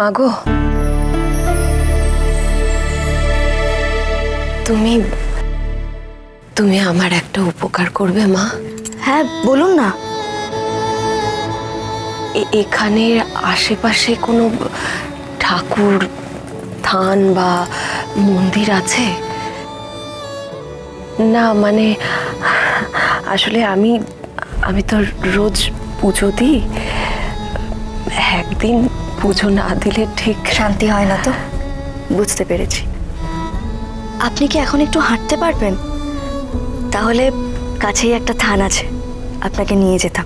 মাগো তুমি তুমি আমার একটা উপকার করবে মা। হ্যাঁ বলুন না। এখানের আশেপাশে কোনো ঠাকুর থান বা মন্দির আছে? না মানে আসলে আমি আমি তো রোজ পুজো দিই। একদিন পুজো না দিলে ঠিক শান্তি হয় না তো। বুঝতে পেরেছি। আপনি কি এখন একটু হাঁটতে পারবেন? তাহলে কাছেই একটা থান আছে। আপনাকে নিয়ে যেতাম।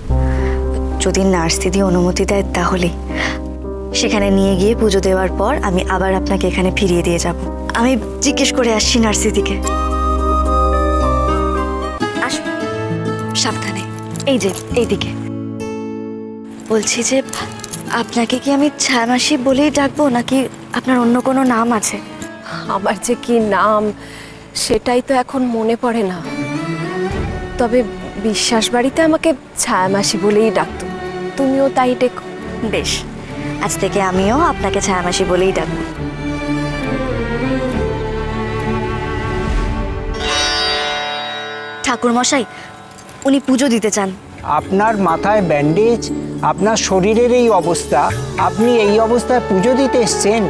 যদি নার্স দিদি অনুমতি দেয় তাহলেই সেখানে নিয়ে গিয়ে পুজো দেওয়ার পর আমি আবার আপনাকে এখানে ফিরিয়ে দিয়ে যাব। আমি জিজ্ঞেস করে আসছি নার্স দিদিকে। সাবধানে। এই যে, এইদিকে। বলছি যে আপনাকে কি আমি ছায়ামাসি বলেই ডাকবো নাকি আপনার অন্য কোনো নাম আছে? আমার যে কি নাম সেটাই তো এখন মনে পড়ে না। তবে বিশ্বাস বাড়িতে আমাকে ছায়ামাসি বলেই ডাকতো। তুমিও তাই ডেকো। বেশ আজ থেকে আমিও আপনাকে ছায়ামাসি বলেই ডাকবো। ঠাকুর মশাই উনি পুজো দিতে চান। আপনার মাথায় ব্যান্ডেজ আপনার শরীরের এই অবস্থা আপনি এই অবস্থায় পুজো দিতে এসছেন?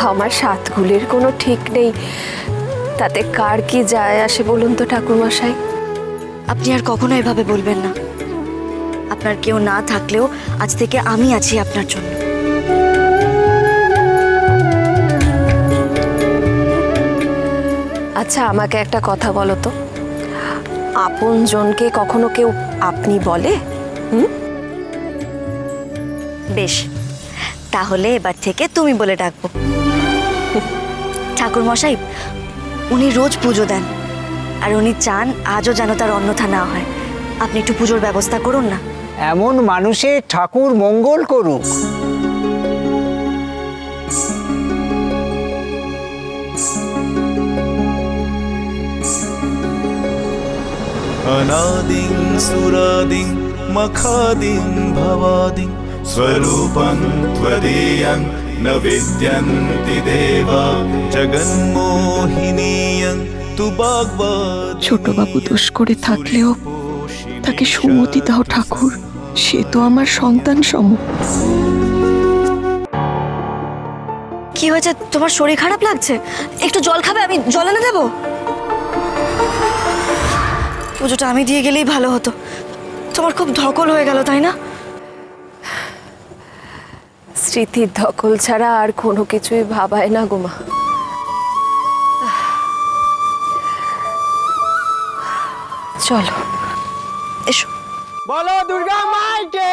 আমার সাতগুলির কোনো ঠিক নেই। তাতে কার কি যায় আসে বলুন তো ঠাকুরমশাই? আপনি আর কখনো এভাবে বলবেন না। আপনার কেউ না থাকলেও আজ থেকে আমি আছি আপনার জন্য। আচ্ছা আমাকে একটা কথা বলো তো। আপন জনকে কখনো কেউ আপনি বলে? হুম? বেশ, তাহলে এবার থেকে তুমি বলে ডাকবো। ঠাকুর মশাই উনি রোজ পুজো দেন, আর উনি চান আজও যেন তার অন্যথা না হয়। আপনি একটু পুজোর ব্যবস্থা করুন না। এমন মানুষের ঠাকুর মঙ্গল করুক। अनादिं सुरादिं मखादिं भवादिं स्वरूपं त्वदीयं न विद्यन्ति देवा जगन्मोहिनीयं तु भागवत ছোটবাবু দোষ করে থাকলেও তাকে সুমতি দাও ঠাকুর সে তো আমার সন্তান সম কি হয়েছে তোমার শরীর খারাপ লাগছে একটু জল খাবে আমি জল এনে দেবো পুজোটা আমি দিয়ে গেলেই ভালো হতো। তোমার খুব ধকল হয়ে গেল তাই না? স্মৃতির ধকল ছাড়া আর কোনো কিছুই ভাবায় না গোমা চলো। এসো। বলো দুর্গা মাইকে।